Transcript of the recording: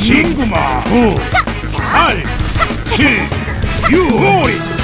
신구마 9 8 7 6 5